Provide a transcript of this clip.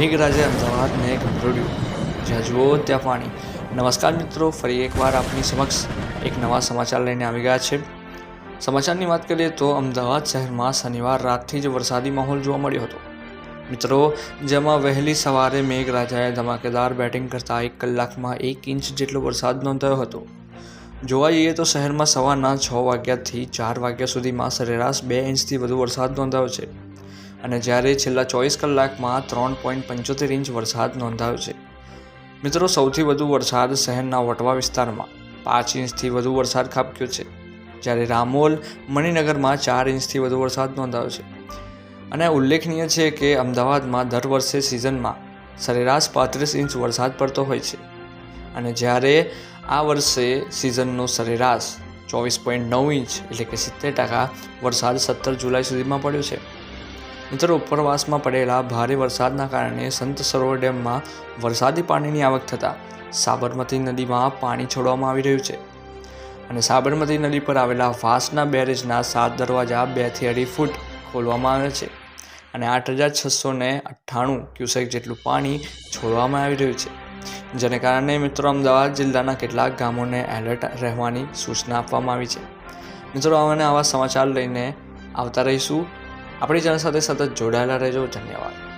મેઘરાજે અમદાવાદને ગંભરોડ્યું જ્યાં જુઓ ત્યાં પાણી. નમસ્કાર મિત્રો, ફરી એકવાર આપની સમક્ષ એક નવા સમાચાર લઈને આવી ગયા છે. સમાચારની વાત કરીએ તો અમદાવાદ શહેરમાં શનિવાર રાતથી જ વરસાદી માહોલ જોવા મળ્યો હતો. મિત્રો, જેમાં વહેલી સવારે મેઘરાજાએ ધમાકેદાર બેટિંગ કરતા એક કલાકમાં એક ઇંચ જેટલો વરસાદ નોંધાયો હતો. જોવા જઈએ તો શહેરમાં સવારના છ વાગ્યાથી ચાર વાગ્યા સુધીમાં સરેરાશ બે ઇંચથી વધુ વરસાદ નોંધાયો છે. અને જ્યારે છેલ્લા ચોવીસ કલાકમાં ત્રણ પોઈન્ટ પંચોતેર ઇંચ વરસાદ નોંધાયો છે. મિત્રો, સૌથી વધુ વરસાદ શહેરના વટવા વિસ્તારમાં પાંચ ઇંચથી વધુ વરસાદ ખાબક્યો છે. જ્યારે રામોલ મણિનગરમાં ચાર ઇંચથી વધુ વરસાદ નોંધાયો છે. અને ઉલ્લેખનીય છે કે અમદાવાદમાં દર વર્ષે સિઝનમાં સરેરાશ પાંત્રીસ ઇંચ વરસાદ પડતો હોય છે. અને જ્યારે આ વર્ષે સિઝનનો સરેરાશ ચોવીસ પોઈન્ટ નવ ઇંચ એટલે કે સિત્તેર ટકા વરસાદ સત્તર જુલાઈ સુધીમાં પડ્યો છે. મિત્રો ઉપરવાસમાં પડેલા ભારે વરસાદના કારણે સંત સરોવર ડેમમાં વરસાદી પાણીની આવક થતાં સાબરમતી નદીમાં પાણી છોડવામાં આવી રહ્યું છે. અને સાબરમતી નદી પર આવેલા વાસના બેરેજના સાત દરવાજા બેથી અઢી ફૂટ ખોલવામાં આવ્યા છે અને આઠ હજાર છસો ને અઠ્ઠાણું ક્યુસેક જેટલું પાણી છોડવામાં આવી રહ્યું છે. જેને કારણે મિત્રો અમદાવાદ જિલ્લાના કેટલાક ગામોને એલર્ટ રહેવાની સૂચના આપવામાં આવી છે. મિત્રો અમને આવા સમાચાર લઈને આવતા રહીશું. આપણી ચેનલ સાથે સતત જોડાયેલા રહેજો. ધન્યવાદ.